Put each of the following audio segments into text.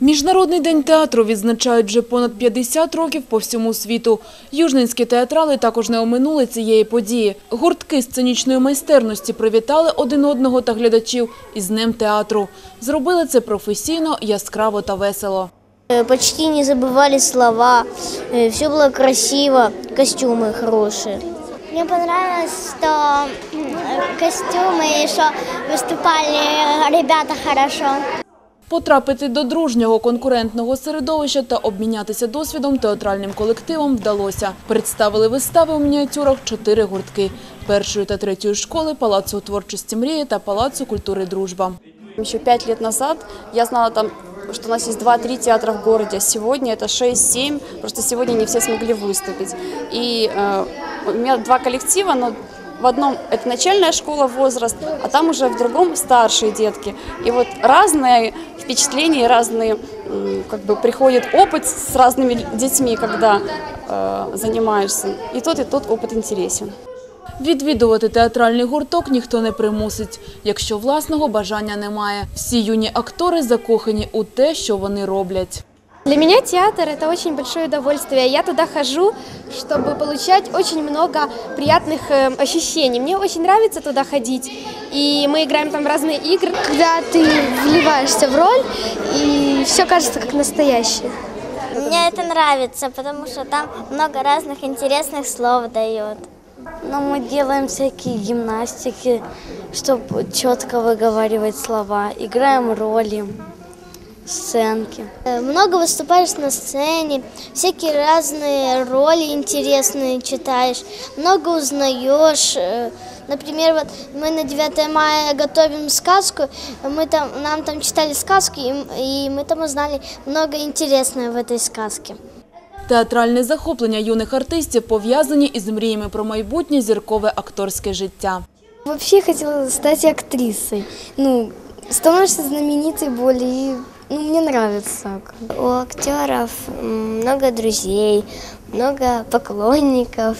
Міжнародний день театру відзначають вже понад 50 років по всьому світу. Южненські театрали також не оминули цієї події. Гуртки сценічної майстерності привітали один одного та глядачів із Днем театру. Зробили це професійно, яскраво та весело. Э, Почти не забывали слова, все было красиво, костюмы хорошие. Мне понравилось, что костюмы, что выступали ребята хорошо. Потрапити до дружнього конкурентного середовища та обмінятися досвідом театральним колективом вдалося. Представили вистави у мініатюрах чотири гуртки – першої та третьої школи, Палацу творчості мрії та Палацу культури дружба. Еще пять лет назад я знала там, что у нас есть 2-3 театра в городе. Сегодня это 6-7, просто сегодня не все смогли выступить. И э, у меня два коллектива, но в одном это начальная школа возраст, а там уже в другом старшие детки. И вот разные впечатления, разные м, как бы приходит опыт с разными детьми, когда э, занимаешься. И тот, и тот опыт интересен. Відвідувати театральний гурток ніхто не примусить, якщо власного бажання немає. Всі юні актори закохані у те, що вони роблять. Для меня театр – это очень большое удовольствие. Я туда хожу, чтобы получать очень много приятных э, ощущений. Мне очень нравится туда ходить, и мы играем там разные игры. Когда ты вливаешься в роль, и все кажется как настоящее. Мне это нравится, потому что там много разных интересных слов дает. Но мы делаем всякие гимнастики, чтобы четко выговаривать слова, играем роли, сценки. Э, Много выступаешь на сцене, всякие разные роли интересные читаешь, много узнаешь. Э, Например, вот мы на 9 мая готовим сказку, мы там, нам там читали сказки, и м- и мы там узнали много интересного в этой сказке. Театральне захоплення юних артистів пов'язані із мріями про майбутнє зіркове акторське життя. Вообще хотела стать актрисой. Ну, становишься знаменитой более, ну, мне нравится. У актеров много друзей, много поклонников,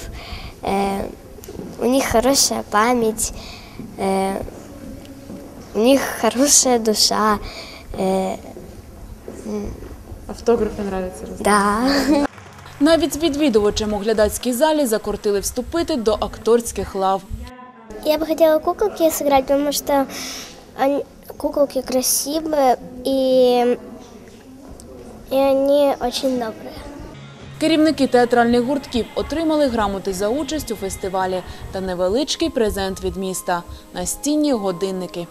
э, у них хорошая память, э, у них хорошая душа. э, Автографи нравляться. Да. Навіть відвідувачам у глядацькій залі закортили вступити до акторських лав. Я бы хотела куколки сыграть, потому что они, куколки красивые и, и они очень добрые. Керівники театральних гуртків отримали грамоти за участь у фестивалі та невеличкий презент від міста – настінні годинники.